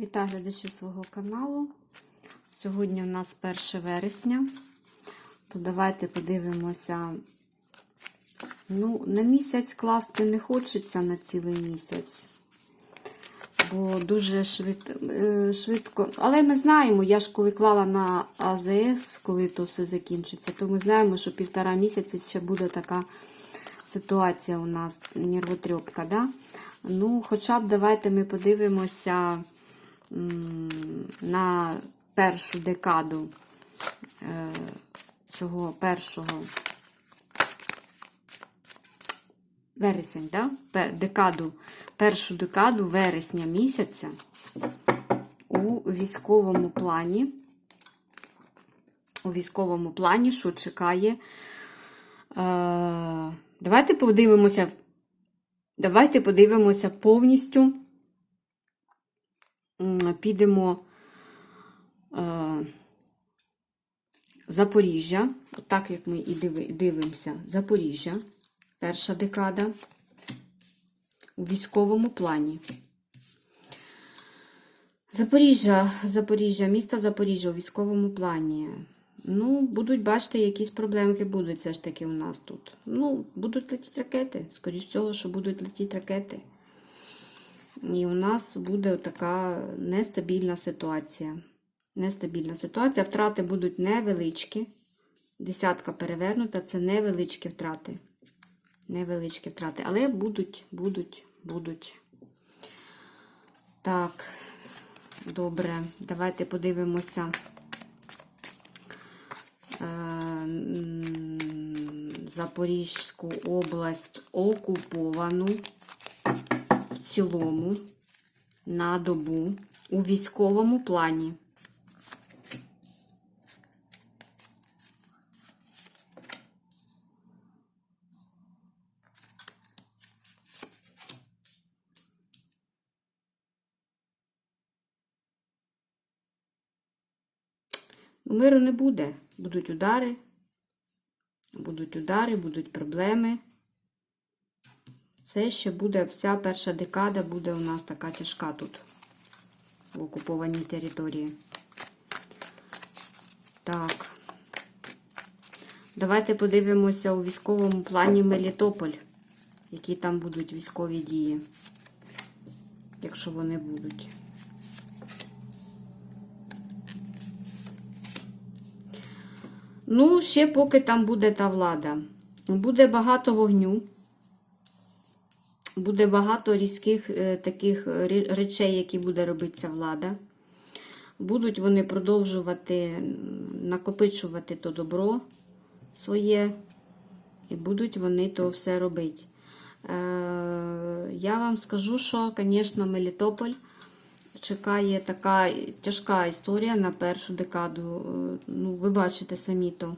Вітаю глядачі свого каналу. Сьогодні у нас 1 вересня. То давайте подивимося. Ну, на місяць класти не хочеться на цілий місяць. Бо дуже швид, е, швидко. Але ми знаємо, я ж коли клала на АЗС, коли то все закінчиться, то ми знаємо, що півтора місяці ще буде така ситуація у нас нервотрепка. Да? Ну, хоча б давайте ми подивимося на першу декаду е, цього першого вересень, да? Декаду, першу декаду вересня місяця у військовому плані. У військовому плані, що чекає. Е, давайте подивимося. Давайте подивимося повністю. Підемо е, Запоріжжя, так як ми і дивимося, Запоріжжя, перша декада у військовому плані. Запоріжжя, Запоріжжя, місто Запоріжжя у військовому плані. Ну, будуть, бачите, якісь проблемки будуть все ж таки у нас тут. Ну, будуть летіти ракети. Скоріш всього, що будуть летіти ракети. І у нас буде така нестабільна ситуація. Нестабільна ситуація. Втрати будуть невеличкі. Десятка перевернута це невеличкі втрати. Невеличкі втрати. Але будуть, будуть, будуть. Так, добре. Давайте подивимося. Е, Запорізьку область окуповану цілому на добу у військовому плані. Миру не буде. Будуть удари, будуть удари, будуть проблеми. Це ще буде, вся перша декада буде у нас така тяжка тут, в окупованій території. Так. Давайте подивимося у військовому плані Мелітополь, які там будуть військові дії, якщо вони будуть. Ну, ще поки там буде та влада. Буде багато вогню. Буде багато різких е, таких речей, які буде робити ця влада. Будуть вони продовжувати накопичувати то добро своє, і будуть вони то все робити. Е, я вам скажу, що, звісно, Мелітополь чекає така тяжка історія на першу декаду. Е, Ну, ви бачите самі то.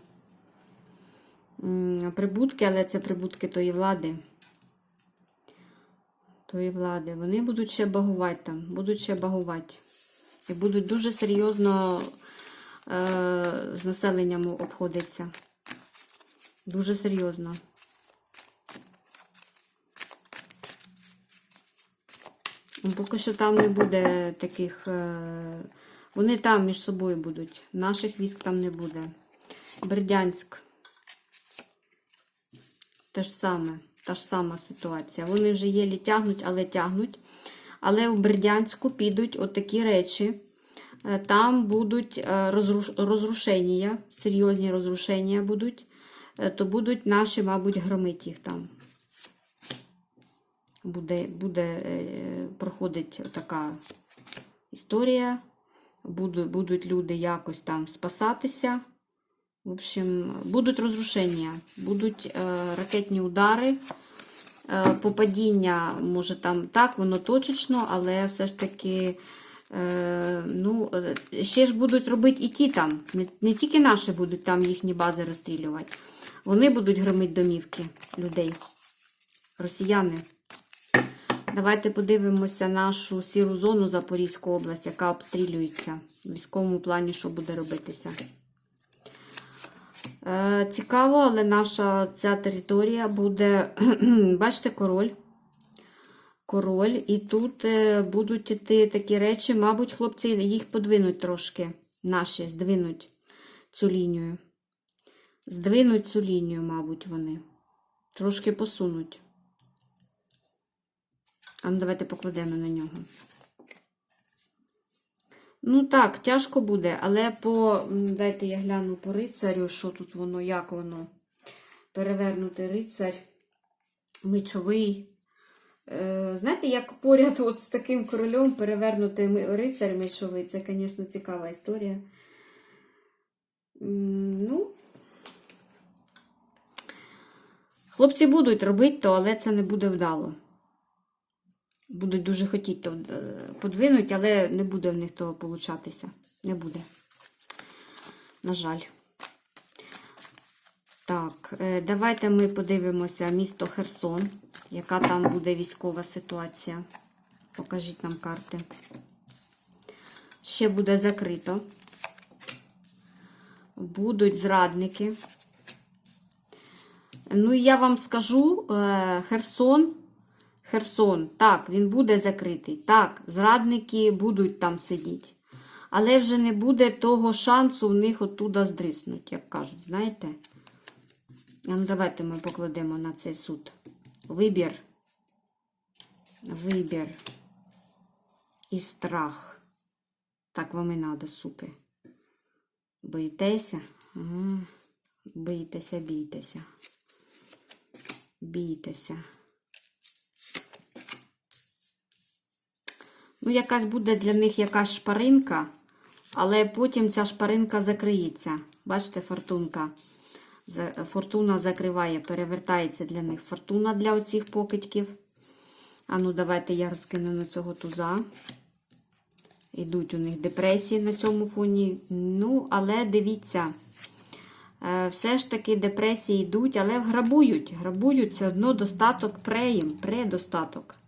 Прибутки, але це прибутки тої влади. Тої влади. Вони будуть ще багувати там, будуть ще багувати. І будуть дуже серйозно е, з населенням обходитися. Дуже серйозно. Ну, Поки що там не буде таких. е, Вони там між собою будуть. Наших військ там не буде. Бердянськ. Те ж саме, та ж сама ситуація. Вони вже єлі тягнуть, але тягнуть. Але у Бердянську підуть отакі речі. Е, Там будуть е, розруш... розрушення, серйозні розрушення будуть. Е, То будуть наші, мабуть, громити їх там. Буде, буде проходить така історія. Будуть, будуть люди якось там спасатися. В общем, будуть розрушення, будуть е, ракетні удари, е, попадіння, може там так, воно точечно, але все ж таки, е, ну, ще ж будуть робити і ті там. Не, не тільки наші будуть там їхні бази розстрілювати. Вони будуть громити домівки людей, росіяни. Давайте подивимося нашу сіру зону Запорізьку область, яка обстрілюється в військовому плані, що буде робитися. Е, Цікаво, але наша ця територія буде, бачите, король. король, і тут е, будуть іти такі речі, мабуть, хлопці їх подвинуть трошки. Наші здвинуть цю лінію. Здвинуть цю лінію, мабуть, вони. Трошки посунуть. А ну, давайте покладемо на нього. Ну так, тяжко буде, але по. Дайте я гляну по рицарю, що тут воно, як воно. Перевернутий рицар, мечовий. Е, знаєте, як поряд от з таким королем перевернутий ми- рицар мечовий. Це, звісно, цікава історія. Ну, хлопці будуть робити то, але це не буде вдало. Будуть дуже хотіти е, подвинуть, але не буде в них того получатися. Не буде. На жаль. Так, е, давайте ми подивимося місто Херсон, яка там буде військова ситуація. Покажіть нам карти. Ще буде закрито. Будуть зрадники. Ну, я вам скажу, е, Херсон. Херсон, так, він буде закритий. Так, зрадники будуть там сидіти. Але вже не буде того шансу в них оттуда здриснуть, як кажуть, знаєте? Ну, давайте ми покладемо на цей суд. Вибір. Вибір. І страх. Так вам і надо, суки. Боїтеся? Ага. Боїтеся, бійтеся. Бійтеся. Ну, якась буде для них якась шпаринка, але потім ця шпаринка закриється. Бачите, фортунка. Фортуна закриває, перевертається для них фортуна для оцих покидьків. А ну, давайте я розкину на цього туза. Ідуть у них депресії на цьому фоні. Ну, але дивіться, е, все ж таки депресії йдуть, але грабують. Грабують все одно достаток преїм, предостаток.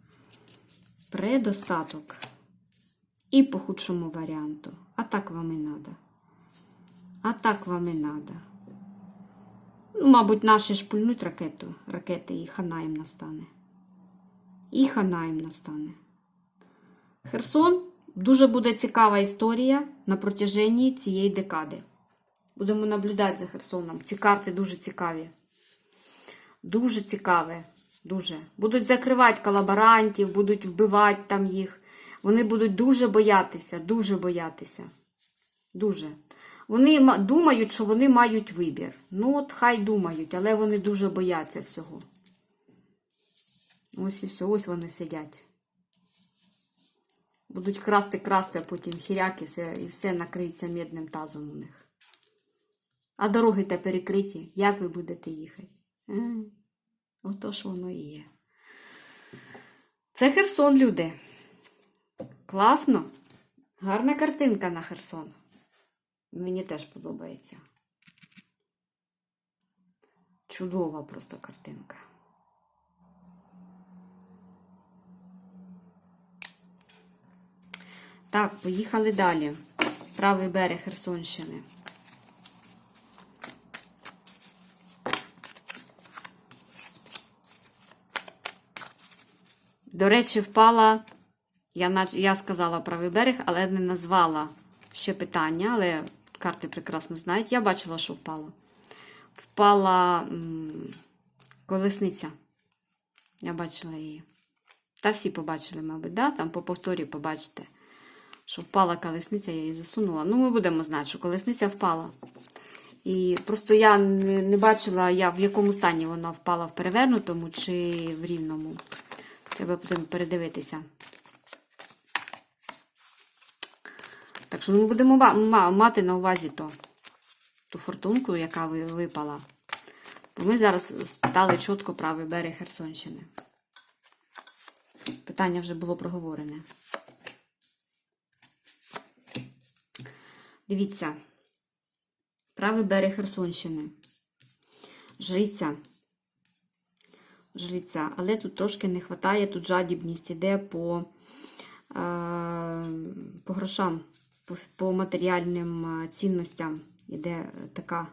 Предостаток. І по худшому варіанту. А так вам і надо. А так вам і надо. Ну, мабуть, наші шпульнуть ракету, ракети і хана їм настане. І хана їм настане. Херсон дуже буде цікава історія на протяженні цієї декади. Будемо наблюдати за Херсоном. Ці карти дуже цікаві. Дуже цікаве. Дуже. Будуть закривати колаборантів, будуть вбивати там їх. Вони будуть дуже боятися, дуже боятися. Дуже. Вони думають, що вони мають вибір. Ну, от хай думають, але вони дуже бояться всього. Ось і все, ось вони сидять. Будуть красти, красти, а потім хіряки, все, і все накриється медним тазом у них. А дороги та перекриті. Як ви будете їхати? Отож воно і є. Це Херсон, люди. Класно. Гарна картинка на Херсон. Мені теж подобається. Чудова просто картинка. Так, поїхали далі. Правий берег Херсонщини. До речі, впала. Я, я сказала правий берег, але не назвала ще питання, але карти прекрасно знають. Я бачила, що впала. Впала м, колесниця. Я бачила її. Та всі побачили, мабуть, да? там по повторі побачите, що впала колесниця, я її засунула. Ну, ми будемо знати, що колесниця впала. І просто я не, бачила, я, в якому стані вона впала в перевернутому чи в рівному. Треба потім передивитися. Так що ми будемо ма- ма- мати на увазі то, ту фортунку, яка випала. Бо ми зараз спитали чітко правий берег Херсонщини. Питання вже було проговорене. Дивіться. Правий берег Херсонщини. Жриця. Жриця. Але тут трошки не вистачає, тут жадібність іде по, е, по грошам, по, по матеріальним е, цінностям. Іде така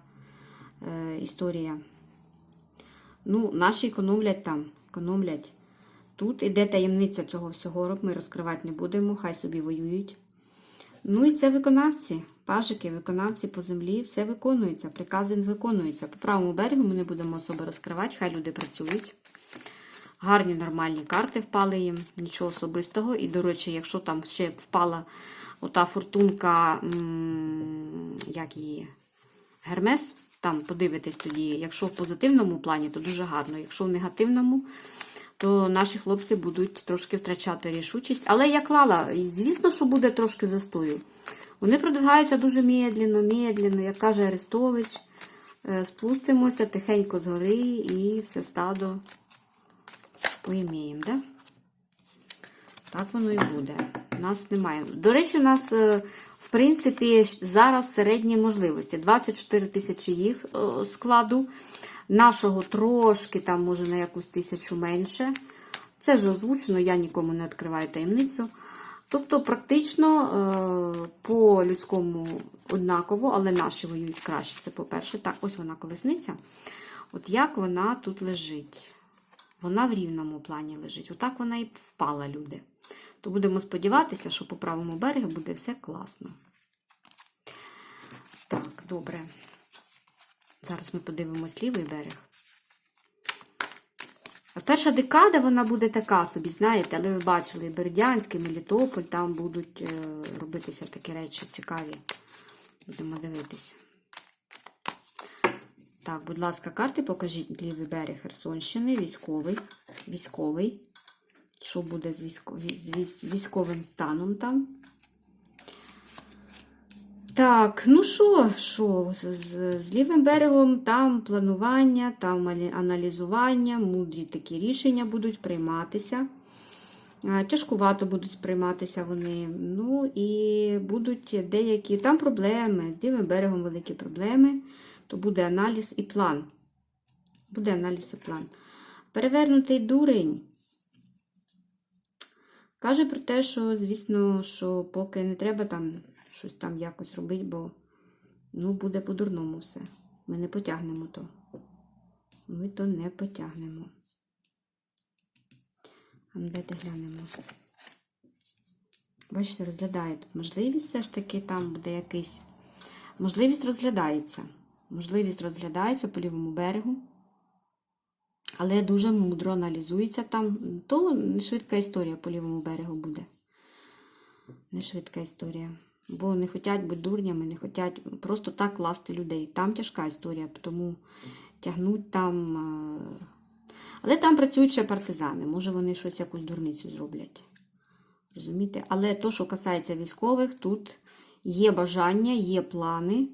е, історія. Ну, наші економлять там, економлять. Тут іде таємниця цього всього, ми розкривати не будемо, хай собі воюють. Ну і це виконавці, пажики, виконавці по землі, все виконується, прикази виконуються. По правому берегу ми не будемо особи розкривати, хай люди працюють. Гарні нормальні карти впали їм, нічого особистого. І, до речі, якщо там ще впала ота фортунка, як її, Гермес, там подивитесь тоді, якщо в позитивному плані, то дуже гарно. Якщо в негативному, то наші хлопці будуть трошки втрачати рішучість. Але я клала, звісно, що буде трошки застою. Вони продвигаються дуже медленно, медленно, як каже Арестович. Е, Спустимося тихенько з гори і все стадо поіміємо, да? Так воно і буде. У нас немає. До речі, у нас, е, в принципі, зараз середні можливості. 24 тисячі їх е, складу. Нашого трошки, там, може, на якусь тисячу менше. Це вже озвучено, я нікому не відкриваю таємницю. Тобто, практично е, по людському однаково, але наші воюють краще. Це по-перше. Так, ось вона колесниця. От як вона тут лежить. Вона в рівному плані лежить. Отак вона і впала, люди. То будемо сподіватися, що по правому берегу буде все класно. Так, добре. Зараз ми подивимось лівий берег. Перша декада вона буде така собі, знаєте, але ви бачили Бердянський, Мелітополь, там будуть е, робитися такі речі цікаві. Будемо дивитись. Так, будь ласка, карти покажіть лівий берег Херсонщини, військовий. Військовий. Що буде з, військо... з військ- військовим станом там? Так, ну що, що, з, з лівим берегом там планування, там аналізування, мудрі такі рішення будуть прийматися. Тяжкувато будуть сприйматися вони. Ну і будуть деякі там проблеми. З лівим берегом великі проблеми, то буде аналіз і план. Буде аналіз і план. Перевернутий дурень. Каже про те, що, звісно, що поки не треба там щось там якось робити, бо ну, буде по-дурному все. Ми не потягнемо то. Ми то не потягнемо. А ну, дайте глянемо. Бачите, розглядає тут можливість все ж таки там буде якийсь. Можливість розглядається. Можливість розглядається по лівому берегу. Але дуже мудро аналізується там. То не швидка історія по лівому берегу буде. Не швидка історія. Бо не хочуть бути дурнями, не хочуть просто так класти людей. Там тяжка історія, тому тягнуть там. е, Але там працюють ще партизани. Може, вони щось якусь дурницю зроблять. Розумієте? Але то, що касається військових, тут є бажання, є плани,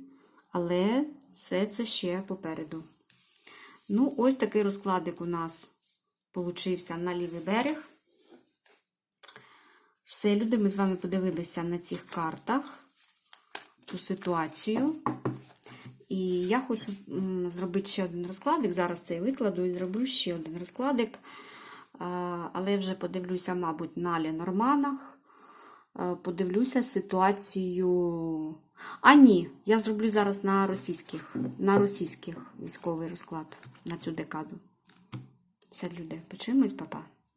але все це ще попереду. Ну, ось такий розкладик у нас получився на лівий берег. Все, люди, ми з вами подивилися на цих картах цю ситуацію. І я хочу зробити ще один розкладик. Зараз цей викладу і зроблю ще один розкладик. Але вже подивлюся, мабуть, на Ленорманах. Подивлюся ситуацію. А ні, я зроблю зараз на російських, на російських військовий розклад на цю декаду. Все, люди, почуємось, папа.